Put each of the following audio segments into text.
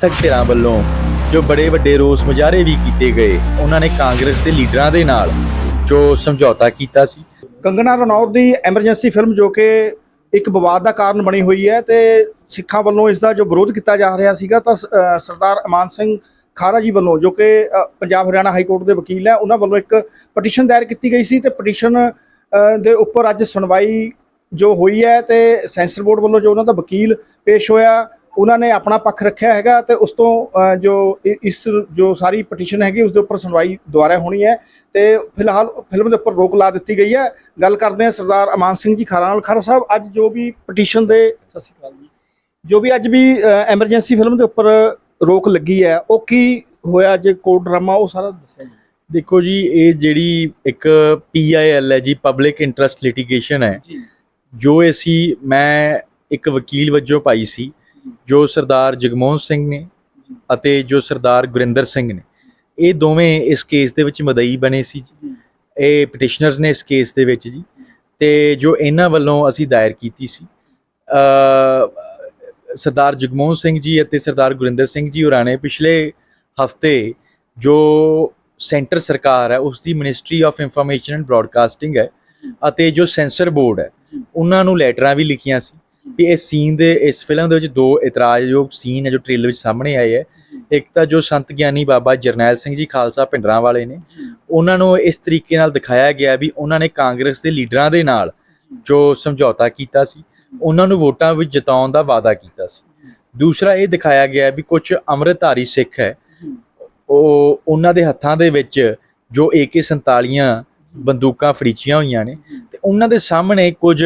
ਤੱਕ ਧਿਰਾਂ ਵੱਲੋਂ ਜੋ ਬੜੇ ਵੱਡੇ ਰੋਸ ਮੁਜ਼ਾਹਰੇ ਵੀ ਕੀਤੇ ਗਏ, ਉਹਨਾਂ ਨੇ ਕਾਂਗਰਸ ਦੇ ਲੀਡਰਾਂ ਦੇ ਨਾਲ ਜੋ ਸਮਝੌਤਾ ਕੀਤਾ ਸੀ। ਕੰਗਨਾ ਰਣੌਤ ਦੀ ਐਮਰਜੈਂਸੀ ਫਿਲਮ ਜੋ ਕਿ ਇੱਕ ਵਿਵਾਦ ਦਾ ਕਾਰਨ ਬਣੀ ਹੋਈ ਹੈ ਤੇ ਸਿੱਖਾਂ ਵੱਲੋਂ ਇਸ ਦਾ ਜੋ ਵਿਰੋਧ ਕੀਤਾ ਜਾ ਰਿਹਾ ਸੀਗਾ, ਤਾਂ ਸਰਦਾਰ ਅਮਾਨ ਸਿੰਘ ਖਾਰਾ ਜੀ ਵੱਲੋਂ ਜੋ ਕਿ ਪੰਜਾਬ ਹਰਿਆਣਾ ਹਾਈ ਕੋਰਟ ਦੇ ਵਕੀਲ ਹੈ, ਉਹਨਾਂ ਵੱਲੋਂ ਇੱਕ ਪਟੀਸ਼ਨ ਦਾਇਰ ਕੀਤੀ ਗਈ ਸੀ ਤੇ ਪਟੀਸ਼ਨ ਦੇ ਉੱਪਰ ਅੱਜ ਸੁਣਵਾਈ ਜੋ ਹੋਈ ਹੈ ਤੇ ਸੈਂਸਰ ਬੋਰਡ ਵੱਲੋਂ ਜੋ ਉਹਨਾਂ ਦਾ ਵਕੀਲ ਪੇਸ਼ ਹੋਇਆ ਉਹਨਾਂ ਨੇ ਆਪਣਾ ਪੱਖ ਰੱਖਿਆ ਹੈਗਾ ਤੇ ਉਸ ਤੋਂ ਜੋ ਇਸ ਜੋ ਸਾਰੀ ਪਟੀਸ਼ਨ ਹੈਗੀ ਉਸ ਦੇ ਉੱਪਰ ਸੁਣਵਾਈ ਦੁਬਾਰਾ ਹੋਣੀ ਹੈ ਤੇ ਫਿਲਹਾਲ ਫਿਲਮ ਦੇ ਉੱਪਰ ਰੋਕ ਲਾ ਦਿੱਤੀ ਗਈ ਹੈ। ਗੱਲ ਕਰਦੇ ਹਾਂ ਸਰਦਾਰ ਅਮਾਨ ਸਿੰਘ ਜੀ ਖਾਰਾ ਨਾਲ। ਖਾਰਾ ਸਾਹਿਬ ਅੱਜ ਜੋ ਵੀ ਪਟੀਸ਼ਨ ਦੇ ਸਤਿ ਸ਼੍ਰੀ ਅਕਾਲ ਜੀ। ਜੋ ਵੀ ਅੱਜ ਵੀ ਐਮਰਜੈਂਸੀ ਫਿਲਮ ਦੇ ਉੱਪਰ ਰੋਕ ਲੱਗੀ ਹੈ ਉਹ ਕੀ ਹੋਇਆ ਅੱਜ? ਕੋਰਟ ਡਰਾਮਾ ਉਹ ਸਾਰਾ ਦੱਸਿਆ ਜੀ। ਦੇਖੋ ਜੀ ਇਹ ਜਿਹੜੀ ਇੱਕ ਪੀਆਈਐਲ ਹੈ ਜੀ ਪਬਲਿਕ ਇੰਟਰਸਟ ਲਿਟੀਗੇਸ਼ਨ ਹੈ। ਜੀ। ਜੋ ਅਸੀਂ ਮੈਂ ਇੱਕ ਵਕੀਲ ਵਜੋਂ ਪਾਈ ਸੀ। ਜੋ ਸਰਦਾਰ ਜਗਮੋਹਨ ਸਿੰਘ ਨੇ ਅਤੇ ਜੋ ਸਰਦਾਰ ਗੁਰਿੰਦਰ ਸਿੰਘ ਨੇ, ਇਹ ਦੋਵੇਂ ਇਸ ਕੇਸ ਦੇ ਵਿੱਚ ਮਦਈ ਬਣੇ ਸੀ ਜੀ। ਇਹ ਪਟੀਸ਼ਨਰਸ ਨੇ ਇਸ ਕੇਸ ਦੇ ਵਿੱਚ ਜੀ ਤੇ ਜੋ ਇਹਨਾਂ ਵੱਲੋਂ ਅਸੀਂ ਦਾਇਰ ਕੀਤੀ ਸੀ ਅ ਸਰਦਾਰ ਜਗਮੋਹਨ ਸਿੰਘ ਜੀ ਅਤੇ ਸਰਦਾਰ ਗੁਰਿੰਦਰ ਸਿੰਘ ਜੀ ਹੋਰਾਂ ਨੇ ਪਿਛਲੇ ਹਫ਼ਤੇ ਜੋ ਸੈਂਟਰ ਸਰਕਾਰ ਹੈ ਉਸ ਦੀ ministry of information and broadcasting ਹੈ ਅਤੇ ਜੋ ਸੈਂਸਰ ਬੋਰਡ ਹੈ, ਉਹਨਾਂ ਨੂੰ ਲੈਟਰਾਂ ਵੀ ਲਿਖੀਆਂ ਸੀ ਕਿ ਇਸ ਸੀਨ ਦੇ, ਇਸ ਫਿਲਮ ਦੇ ਵਿੱਚ ਦੋ ਇਤਰਾਜ਼ਯੋਗ ਸੀਨ ਹੈ, ਜੋ ਟ੍ਰੇਲਰ ਵਿੱਚ ਸਾਹਮਣੇ ਆਏ ਹੈ। ਇੱਕ ਤਾਂ ਜੋ ਸੰਤ ਗਿਆਨੀ ਬਾਬਾ ਜਰਨੈਲ ਸਿੰਘ ਜੀ ਖਾਲਸਾ ਪਿੰਡਰਾਂ ਵਾਲੇ ਨੇ। ਉਹਨਾਂ ਨੂੰ ਇਸ ਤਰੀਕੇ ਨਾਲ ਦਿਖਾਇਆ ਗਿਆ ਵੀ ਉਹਨਾਂ ਨੇ ਕਾਂਗਰਸ ਦੇ ਲੀਡਰਾਂ ਦੇ ਨਾਲ ਜੋ ਸਮਝੌਤਾ ਕੀਤਾ ਸੀ, ਉਹਨਾਂ ਨੂੰ ਵੋਟਾਂ ਵਿੱਚ ਜਿਤਾਉਣ ਦਾ ਵਾਅਦਾ ਕੀਤਾ ਸੀ। ਦੂਸਰਾ ਇਹ ਦਿਖਾਇਆ ਗਿਆ ਵੀ ਕੁਝ ਅੰਮ੍ਰਿਤਧਾਰੀ ਸਿੱਖ ਹੈ, ਉਹ ਉਹਨਾਂ ਦੇ ਹੱਥਾਂ ਦੇ ਵਿੱਚ ਜੋ AK47 ਬੰਦੂਕਾਂ ਫੜੀਚੀਆਂ ਹੋਈਆਂ ਨੇ ਤੇ ਉਹਨਾਂ ਦੇ ਸਾਹਮਣੇ ਕੁਝ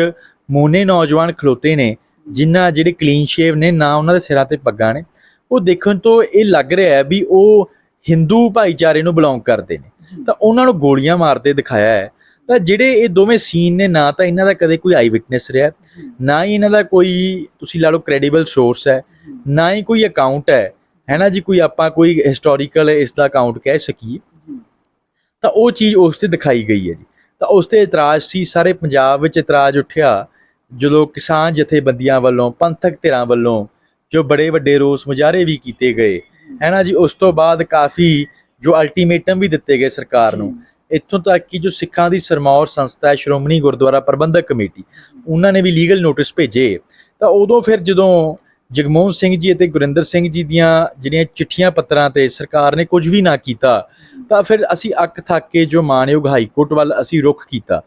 ਮੋਨੇ ਨੌਜਵਾਨ ਖਲੋਤੇ ਨੇ ਜਿਨ੍ਹਾਂ ਜਿਹੜੇ ਕਲੀਨ ਸ਼ੇਵ ਨੇ ਨਾ ਉਹਨਾਂ ਦੇ ਸਿਰਾਂ ਤੇ ਪੱਗਾਂ ਨੇ ਉਹ ਦੇਖਣ ਤੋਂ ਇਹ ਲੱਗ ਰਿਹਾ ਹੈ ਵੀ ਉਹ ਹਿੰਦੂ ਭਾਈਚਾਰੇ ਨੂੰ ਬਿਲੋਂਗ ਕਰਦੇ ਨੇ। ਤਾਂ ਉਹਨਾਂ ਨੂੰ ਗੋਲੀਆਂ ਮਾਰਦੇ ਦਿਖਾਇਆ ਹੈ। ਤਾਂ ਜਿਹੜੇ ਇਹ ਦੋਵੇਂ ਸੀਨ ਨੇ ਨਾ ਤਾਂ ਇਹਨਾਂ ਦਾ ਕਦੇ ਕੋਈ ਆਈ ਵਿਟਨੈਸ ਰਿਹਾ ਨਾ ਹੀ ਇਹਨਾਂ ਦਾ ਕੋਈ ਤੁਸੀਂ ਲਾ ਲਓ ਕ੍ਰੈਡੀਬਲ ਸੋਰਸ ਹੈ ਨਾ ਹੀ ਕੋਈ ਅਕਾਊਂਟ ਹੈ। ਹੈ ਨਾ ਜੀ ਕੋਈ ਆਪਾਂ ਕੋਈ ਹਿਸਟੋਰੀਕਲ ਇਸ ਦਾ ਅਕਾਊਂਟ ਕਹਿ ਸਕੀਏ। ਤਾਂ ਉਹ ਚੀਜ਼ ਉਸ ਤੇ ਦਿਖਾਈ ਗਈ ਹੈ ਜੀ। ਤਾਂ ਉਸ ਤੇ ਇਤਰਾਜ਼ ਸੀ ਸਾਰੇ ਪੰਜਾਬ ਵਿੱਚ ਇਤਰਾਜ਼ ਉੱਠਿਆ। ਜਦੋਂ ਕਿਸਾਨ ਜਥੇਬੰਦੀਆਂ ਵੱਲੋਂ, ਪੰਥਕ ਧਿਰਾਂ ਵੱਲੋਂ ਜੋ ਬੜੇ ਵੱਡੇ ਰੋਸ ਮੁਜ਼ਾਹਰੇ ਵੀ ਕੀਤੇ ਗਏ ਹੈ ਨਾ ਜੀ, ਉਸ ਤੋਂ ਬਾਅਦ ਕਾਫੀ ਜੋ ਅਲਟੀਮੇਟਮ ਵੀ ਦਿੱਤੇ ਗਏ ਸਰਕਾਰ ਨੂੰ। ਇੱਥੋਂ ਤੱਕ ਕਿ ਜੋ ਸਿੱਖਾਂ ਦੀ ਸਰਮੌਰ ਸੰਸਥਾ ਹੈ, ਸ਼੍ਰੋਮਣੀ ਗੁਰਦੁਆਰਾ ਪ੍ਰਬੰਧਕ ਕਮੇਟੀ, ਉਹਨਾਂ ਨੇ ਵੀ ਲੀਗਲ ਨੋਟਿਸ ਭੇਜੇ। ਤਾਂ ਉਦੋਂ ਫਿਰ ਜਦੋਂ ਜਗਮੋਹਨ ਸਿੰਘ ਜੀ ਅਤੇ ਗੁਰਿੰਦਰ ਸਿੰਘ ਜੀ ਦੀਆਂ ਜਿਹੜੀਆਂ ਚਿੱਠੀਆਂ ਪੱਤਰਾਂ ਤੇ ਸਰਕਾਰ ਨੇ ਕੁਝ ਵੀ ਨਾ ਕੀਤਾ, ਤਾਂ ਫਿਰ ਅਸੀਂ ਅੱਕ ਥੱਕ ਕੇ ਜੋ ਮਾਨਯੋਗ ਹਾਈ ਕੋਰਟ ਵੱਲ ਅਸੀਂ ਰੁਖ ਕੀਤਾ।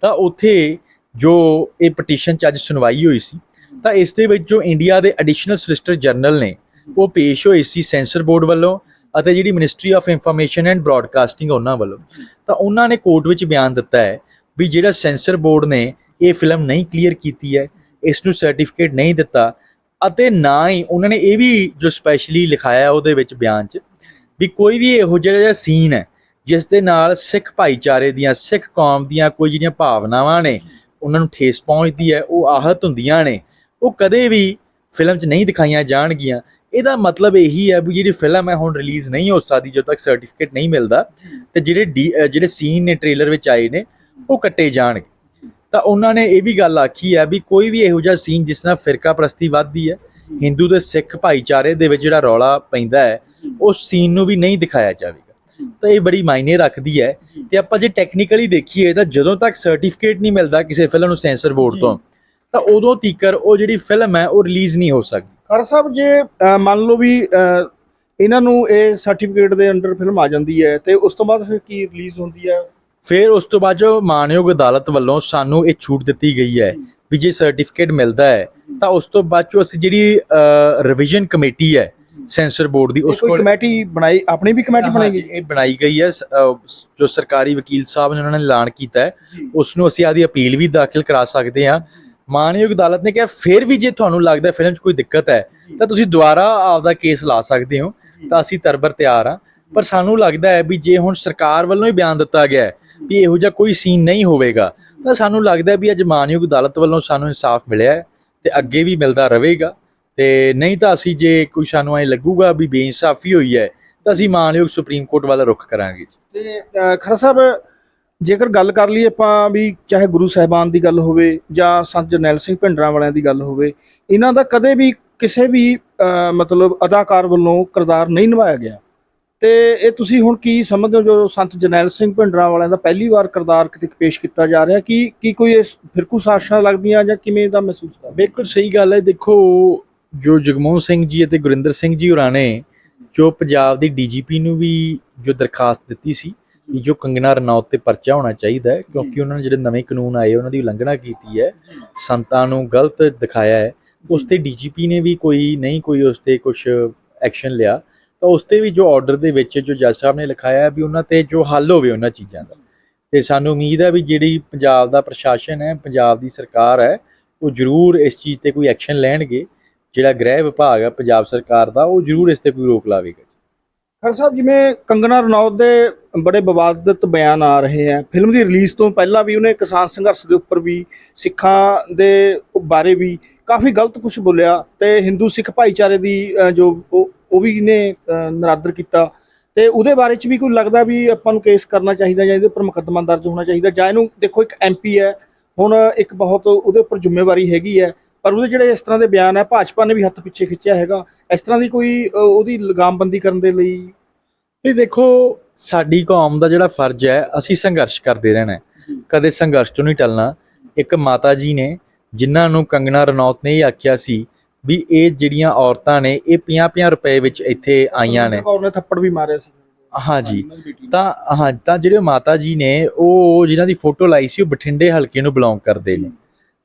ਤਾਂ ਉੱਥੇ ਜੋ ਇਹ ਪਟੀਸ਼ਨ 'ਚ ਅੱਜ ਸੁਣਵਾਈ ਹੋਈ ਸੀ, ਤਾਂ ਇਸ ਦੇ ਵਿੱਚ ਜੋ ਇੰਡੀਆ ਦੇ ਐਡੀਸ਼ਨਲ ਸੋਲਿਸਿਟਰ ਜਨਰਲ ਨੇ, ਉਹ ਪੇਸ਼ ਹੋਏ ਸੀ ਸੈਂਸਰ ਬੋਰਡ ਵੱਲੋਂ ਅਤੇ ਜਿਹੜੀ ministry of information and broadcasting ਉਹਨਾਂ ਵੱਲੋਂ। ਤਾਂ ਉਹਨਾਂ ਨੇ ਕੋਰਟ ਵਿੱਚ ਬਿਆਨ ਦਿੱਤਾ ਹੈ ਵੀ ਜਿਹੜਾ ਸੈਂਸਰ ਬੋਰਡ ਨੇ ਇਹ ਫਿਲਮ ਨਹੀਂ ਕਲੀਅਰ ਕੀਤੀ ਹੈ, ਇਸ ਨੂੰ ਸਰਟੀਫਿਕੇਟ ਨਹੀਂ ਦਿੱਤਾ ਅਤੇ ਨਾ ਹੀ ਉਹਨਾਂ ਨੇ ਇਹ ਵੀ ਜੋ ਸਪੈਸ਼ਲੀ ਲਿਖਾਇਆ ਉਹਦੇ ਵਿੱਚ ਬਿਆਨ 'ਚ ਵੀ ਕੋਈ ਵੀ ਇਹੋ ਜਿਹਾ ਜਿਹੜਾ ਸੀਨ ਹੈ, ਜਿਸ ਦੇ ਨਾਲ ਸਿੱਖ ਭਾਈਚਾਰੇ ਦੀਆਂ, ਸਿੱਖ ਕੌਮ ਦੀਆਂ ਕੋਈ ਜਿਹੜੀਆਂ ਭਾਵਨਾਵਾਂ ਨੇ ਉਹਨਾਂ ਨੂੰ ਠੇਸ ਪਹੁੰਚਦੀ ਹੈ, ਉਹ ਆਹਤ ਹੁੰਦੀਆਂ ਨੇ। ਉਹ ਕਦੇ ਵੀ ਫਿਲਮ 'ਚ ਨਹੀਂ ਦਿਖਾਈਆਂ ਜਾਣਗੀਆਂ। ਇਹਦਾ ਮਤਲਬ ਇਹੀ ਹੈ ਵੀ ਜਿਹੜੀ ਫਿਲਮ ਹੈ ਹੁਣ ਰਿਲੀਜ਼ ਨਹੀਂ ਹੋ ਸਕਦੀ ਜਦੋਂ ਤੱਕ ਸਰਟੀਫਿਕੇਟ ਨਹੀਂ ਮਿਲਦਾ ਤੇ ਜਿਹੜੇ ਡੀ- ਜਿਹੜੇ ਸੀਨ ਨੇ ਟ੍ਰੇਲਰ ਵਿੱਚ ਆਏ ਨੇ, ਉਹ ਕੱਟੇ ਜਾਣਗੇ। ਤਾਂ ਉਹਨਾਂ ਨੇ ਇਹ ਵੀ ਗੱਲ ਆਖੀ ਹੈ ਵੀ ਕੋਈ ਵੀ ਇਹੋ ਜਿਹਾ ਸੀਨ ਜਿਸ ਨਾਲ ਫਿਰਕਾ ਪ੍ਰਸਤੀ ਵੱਧਦੀ ਹੈ, ਹਿੰਦੂ ਤੇ ਸਿੱਖ ਭਾਈਚਾਰੇ ਦੇ ਵਿੱਚ ਜਿਹੜਾ ਰੌਲਾ ਪੈਂਦਾ ਹੈ, ਉਸ ਸੀਨ ਨੂੰ ਵੀ ਨਹੀਂ ਦਿਖਾਇਆ ਜਾਵੇ। ਤਾਂ ਇਹ ਬੜੀ ਮਾਇਨੇ ਰੱਖਦੀ ਹੈ। ਤੇ ਆਪਾਂ ਜੇ ਟੈਕਨੀਕਲੀ ਦੇਖੀਏ ਤਾਂ ਜਦੋਂ ਤੱਕ ਸਰਟੀਫਿਕੇਟ ਨਹੀਂ ਮਿਲਦਾ ਕਿਸੇ ਫਿਲਮ ਨੂੰ ਸੈਂਸਰ ਬੋਰਡ ਤੋਂ ਤਾਂ ਉਦੋਂ ਤੀਕਰ ਉਹ ਜਿਹੜੀ ਫਿਲਮ ਹੈ ਉਹ ਰਿਲੀਜ਼ ਨਹੀਂ ਹੋ ਸਕਦੀ। ਖਾਰਾ ਸਾਹਿਬ ਜੇ ਮੰਨ ਲਓ ਵੀ ਇਹਨਾਂ ਨੂੰ ਇਹ ਸਰਟੀਫਿਕੇਟ ਦੇ ਅੰਡਰ ਫਿਲਮ ਆ ਜਾਂਦੀ ਹੈ ਤੇ ਉਸ ਤੋਂ ਬਾਅਦ ਫਿਰ ਕੀ ਰਿਲੀਜ਼ ਹੁੰਦੀ ਹੈ? ਫਿਰ ਉਸ ਤੋਂ ਬਾਅਦ ਜੋ ਮਾਨਯੋਗ ਅਦਾਲਤ ਵੱਲੋਂ ਸਾਨੂੰ ਇਹ ਛੂਟ ਦਿੱਤੀ ਗਈ ਹੈ ਵੀ ਜੇ ਸਰਟੀਫਿਕੇਟ ਮਿਲਦਾ ਹੈ ਤਾਂ ਉਸ ਤੋਂ ਬਾਅਦ ਚੋਂ ਅਸੀਂ ਜਿਹੜੀ ਰਿਵੀਜ਼ਨ ਕਮੇਟੀ ਹੈ ਸੈਂਸਰ ਬੋਰਡ ਦੀ ਉਸ ਕੋਲ ਕਮੇਟੀ ਬਣਾਈ ਆਪਣੀ ਵੀ ਕਮੇਟੀ ਬਣਾਈ ਇਹ ਬਣਾਈ ਗਈ ਹੈ ਜੋ ਸਰਕਾਰੀ ਵਕੀਲ ਸਾਹਿਬ ਨੇ ਉਹਨਾਂ ਨੇ ਐਲਾਨ ਕੀਤਾ ਹੈ। ਉਸ ਨੂੰ ਅਸੀਂ ਆਦੀ ਅਪੀਲ ਵੀ ਦਾਖਲ ਕਰਾ ਸਕਦੇ ਹਾਂ। ਮਾਨਯੋਗ ਅਦਾਲਤ ਨੇ ਕਿਹਾ ਫਿਰ ਵੀ ਜੇ ਤੁਹਾਨੂੰ ਲੱਗਦਾ ਫਿਲਮ 'ਚ ਕੋਈ ਦਿੱਕਤ ਹੈ ਤਾਂ ਤੁਸੀਂ ਦੁਬਾਰਾ ਆਪਦਾ ਕੇਸ ਲਾ ਸਕਦੇ ਹੋ ਤਾਂ ਅਸੀਂ ਤਰਬਰ ਤਿਆਰ ਹਾਂ। ਪਰ ਸਾਨੂੰ ਲੱਗਦਾ ਹੈ ਵੀ ਜੇ ਹੁਣ ਸਰਕਾਰ ਵੱਲੋਂ ਹੀ ਬਿਆਨ ਦਿੱਤਾ ਗਿਆ ਹੈ ਵੀ ਇਹੋ ਜਿਹਾ ਕੋਈ ਸੀਨ ਨਹੀਂ ਹੋਵੇਗਾ ਤਾਂ ਸਾਨੂੰ ਲੱਗਦਾ ਵੀ ਅੱਜ ਮਾਨਯੋਗ ਅਦਾਲਤ ਵੱਲੋਂ ਸਾਨੂੰ ਇਨਸਾਫ ਮਿਲਿਆ ਤੇ ਅੱਗੇ ਵੀ ਮਿਲਦਾ ਰਹੇਗਾ। ਤੇ ਨਹੀਂ ਤਾਂ ਅਸੀਂ ਜੇ ਕੋਈ ਸਾਨੂੰ ਐ ਲੱਗੂਗਾ ਵੀ ਬੇਇਨਸਾਫੀ ਹੋਈ ਹੈ ਤਾਂ ਅਸੀਂ ਮਾਨਯੋਗ ਸੁਪਰੀਮ ਕੋਰਟ ਵੱਲ ਰੁਖ ਕਰਾਂਗੇ ਜੀ। ਤੇ ਖਰਾ ਸਾਹਿਬ ਜੇਕਰ ਗੱਲ ਕਰ ਲਈਏ ਆਪਾਂ ਵੀ ਚਾਹੇ ਗੁਰੂ ਸਾਹਿਬਾਨ ਦੀ ਗੱਲ ਹੋਵੇ ਜਾਂ ਸੰਤ ਜਰਨੈਲ ਸਿੰਘ ਭਿੰਡਰਾਂ ਵਾਲਿਆਂ ਦੀ ਗੱਲ ਹੋਵੇ ਇਹਨਾਂ ਦਾ ਕਦੇ ਵੀ ਕਿਸੇ ਵੀ ਮਤਲਬ ਅਦਾਕਾਰ ਵੱਲੋਂ ਕਿਰਦਾਰ ਨਹੀਂ ਨਿਭਾਇਆ ਗਿਆ। ਤੇ ਇਹ ਤੁਸੀਂ ਹੁਣ ਕੀ ਸਮਝਦੇ ਹੋ ਜੋ ਸੰਤ ਜਰਨੈਲ ਸਿੰਘ ਭਿੰਡਰਾਂ ਵਾਲਿਆਂ ਦਾ ਪਹਿਲੀ ਵਾਰ ਕਿਰਦਾਰ ਕਿਤੇ ਪੇਸ਼ ਕੀਤਾ ਜਾ ਰਿਹਾ? ਕੀ ਕੀ ਕੋਈ ਇਸ ਫਿਰਕੂ ਸਾਜ਼ਿਸ਼ਾਂ ਲੱਗਦੀਆਂ ਜਾਂ ਕਿਵੇਂ ਦਾ ਮਹਿਸੂਸ ਕਰਦੇ ਬਿਲਕੁਲ ਸਹੀ ਗੱਲ ਹੈ। ਦੇਖੋ ਜੋ ਜਗਮੋਹਨ ਸਿੰਘ ਜੀ ਅਤੇ ਗੁਰਿੰਦਰ ਸਿੰਘ ਜੀ ਹੋਰਾਂ ਨੇ, ਜੋ ਪੰਜਾਬ ਦੀ ਡੀਜੀਪੀ ਨੂੰ ਵੀ ਜੋ ਦਰਖਾਸਤ ਦਿੱਤੀ ਸੀ ਵੀ ਜੋ ਕੰਗਨਾ ਰਣੌਤ ਤੇ ਪਰਚਾ ਹੋਣਾ ਚਾਹੀਦਾ ਹੈ, ਕਿਉਂਕਿ ਉਹਨਾਂ ਨੇ ਜਿਹੜੇ ਨਵੇਂ ਕਾਨੂੰਨ ਆਏ, ਉਹਨਾਂ ਦੀ ਉਲੰਘਣਾ ਕੀਤੀ ਹੈ, ਸੰਤਾਂ ਨੂੰ ਗਲਤ ਦਿਖਾਇਆ ਹੈ, ਉਸ ਤੇ ਡੀਜੀਪੀ ਨੇ ਵੀ ਕੋਈ ਨਹੀਂ ਕੋਈ ਉਸ ਤੇ ਕੁਝ ਐਕਸ਼ਨ ਲਿਆ। ਤਾਂ ਉਸ ਤੇ ਵੀ ਜੋ ਆਰਡਰ ਦੇ ਵਿੱਚ ਜੋ ਜੱਜ ਸਾਹਿਬ ਨੇ ਲਿਖਾਇਆ ਹੈ ਵੀ ਉਹਨਾਂ ਤੇ ਜੋ ਹੱਲ ਹੋਵੇ ਉਹਨਾਂ ਚੀਜ਼ਾਂ ਦਾ। ਤੇ ਸਾਨੂੰ ਉਮੀਦ ਹੈ ਵੀ ਜਿਹੜੀ ਪੰਜਾਬ ਦਾ ਪ੍ਰਸ਼ਾਸਨ ਹੈ, ਪੰਜਾਬ ਦੀ ਸਰਕਾਰ ਹੈ, ਉਹ ਜ਼ਰੂਰ ਇਸ ਚੀਜ਼ ਤੇ ਕੋਈ ਐਕਸ਼ਨ ਲੈਣਗੇ। ਜਿਹੜਾ ਗ੍ਰਹਿ ਵਿਭਾਗ ਹੈ ਪੰਜਾਬ ਸਰਕਾਰ ਦਾ ਉਹ ਜ਼ਰੂਰ ਇਸ ਤੇ ਕੋਈ ਰੋਕ ਲਾਵੇਗਾ ਖਰ ਸਾਹਿਬ ਜਿਵੇਂ ਕੰਗਨਾ ਰਣੌਤ ਦੇ ਬੜੇ ਵਿਵਾਦਿਤ ਬਿਆਨ ਆ ਰਹੇ ਆ ਫਿਲਮ ਦੀ ਰਿਲੀਜ਼ ਤੋਂ ਪਹਿਲਾਂ ਵੀ ਉਹਨੇ ਕਿਸਾਨ ਸੰਘਰਸ਼ ਦੇ ਉੱਪਰ ਵੀ ਸਿੱਖਾਂ ਦੇ ਬਾਰੇ ਵੀ ਕਾਫੀ ਗਲਤ ਕੁਝ ਬੋਲਿਆ ਤੇ ਹਿੰਦੂ ਸਿੱਖ ਭਾਈਚਾਰੇ ਦੀ ਜੋ ਉਹ ਉਹ ਵੀ ਇਹਨੇ ਅ, ਨਰਾਦਰ ਕੀਤਾ। ਤੇ ਉਹਦੇ ਬਾਰੇ ਚ ਵੀ ਕੋਈ ਲੱਗਦਾ ਵੀ ਆਪਾਂ ਨੂੰ ਕੇਸ ਕਰਨਾ ਚਾਹੀਦਾ ਜਾਂ ਇਹਦੇ ਉੱਪਰ ਮੁਕੱਦਮਾ ਦਰਜ ਹੋਣਾ ਚਾਹੀਦਾ? ਜਾਂ ਇਹਨੂੰ ਦੇਖੋ ਇੱਕ ਐਮਪੀ ਹੈ ਹੁਣ ਇੱਕ ਬਹੁਤ ਉਹਦੇ ਉੱਪਰ ਜ਼ਿੰਮੇਵਾਰੀ ਹੈਗੀ ਹੈ ਪਰ ਉਹਦੇ ਜਿਹੜੇ ਇਸ ਤਰ੍ਹਾਂ ਦੇ ਬਿਆਨ ਹੈ ਭਾਜਪਾ ਨੇ ਵੀ ਹੱਥ ਪਿੱਛੇ ਖਿੱਚਿਆ ਹੈਗਾ। ਇਸ ਤਰ੍ਹਾਂ ਦੀ ਕੋਈ ਅ, ਉਹਦੀ ਲਗਾਮਬੰਦੀ ਕਰਨ ਦੇ ਲਈ? ਇਹ ਦੇਖੋ ਸਾਡੀ ਕੌਮ ਦਾ ਜਿਹੜਾ ਫਰਜ਼ ਹੈ ਅਸੀਂ ਸੰਘਰਸ਼ ਕਰਦੇ ਰਹਿਣਾ ਹੈ। ਕਦੇ ਸੰਘਰਸ਼ ਤੋਂ ਨਹੀਂ ਟਲਣਾ। ਇੱਕ ਮਾਤਾ ਜੀ ਨੇ ਜਿਨ੍ਹਾਂ ਨੂੰ ਕੰਗਨਾ ਰਣੌਤ ਨੇ ਇਹ ਆਖਿਆ ਸੀ ਵੀ ਇਹ ਜਿਹੜੀਆਂ ਔਰਤਾਂ ਨੇ ਇਹ 50-50 ਰੁਪਏ ਵਿੱਚ ਇੱਥੇ ਆਈਆਂ ਨੇ। ਕੌਰ ਨੇ ਥੱਪੜ ਵੀ ਮਾਰਿਆ ਸੀ। ਹਾਂਜੀ। ਤਾਂ ਹਾਂ ਤਾਂ ਜਿਹੜੇ ਮਾਤਾ ਜੀ ਨੇ ਉਹ ਜਿਨ੍ਹਾਂ ਦੀ ਫੋਟੋ ਲਾਈ ਸੀ ਉਹ ਬਠਿੰਡੇ ਹਲਕੇ ਨੂੰ ਬਿਲੋਂਗ ਕਰਦੇ ਨੇ।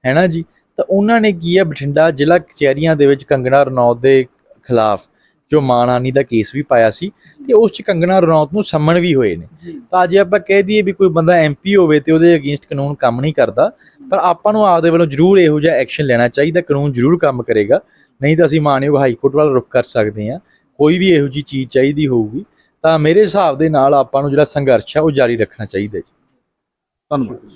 ਹੈਨਾ ਜੀ? ਤਾਂ ਉਹਨਾਂ ਨੇ ਕੀ ਹੈ ਬਠਿੰਡਾ ਜ਼ਿਲ੍ਹਾ ਕਚਹਿਰੀਆਂ ਦੇ ਵਿੱਚ ਕੰਗਣਾ ਰਣੌਤ ਦੇ ਖਿਲਾਫ ਜੋ ਮਾਣਹਾਨੀ ਦਾ ਕੇਸ ਵੀ ਪਾਇਆ ਸੀ ਤੇ ਉਸ ਚ ਕੰਗਣਾ ਰਣੌਤ ਨੂੰ ਸੰਮਣ ਵੀ ਹੋਏ ਨੇ। ਤਾਂ ਜੇ ਆਪਾਂ ਕਹਿ ਦਈਏ ਵੀ ਕੋਈ ਬੰਦਾ ਐਮਪੀ ਹੋਵੇ ਤੇ ਉਹਦੇ ਅਗੇਂਸਟ ਕਾਨੂੰਨ ਕੰਮ ਨਹੀਂ ਕਰਦਾ ਪਰ ਆਪਾਂ ਨੂੰ ਆਪਦੇ ਵੱਲੋਂ ਜ਼ਰੂਰ ਇਹੋ ਜਿਹਾ ਐਕਸ਼ਨ ਲੈਣਾ ਚਾਹੀਦਾ ਕਾਨੂੰਨ ਜ਼ਰੂਰ ਕੰਮ ਕਰੇਗਾ। ਨਹੀਂ ਤਾਂ ਅਸੀਂ ਮਾਨਯੋਗ ਹਾਈ ਕੋਰਟ ਵੱਲ ਰੁਖ ਕਰ ਸਕਦੇ ਹਾਂ। ਕੋਈ ਵੀ ਇਹੋ ਜੀ ਚੀਜ਼ ਚਾਹੀਦੀ ਹੋਊਗੀ ਤਾਂ ਮੇਰੇ ਹਿਸਾਬ ਦੇ ਨਾਲ ਆਪਾਂ ਨੂੰ ਜਿਹੜਾ ਸੰਘਰਸ਼ ਹੈ ਉਹ ਜਾਰੀ ਰੱਖਣਾ ਚਾਹੀਦਾ ਜੀ। ਧੰਨਵਾਦ।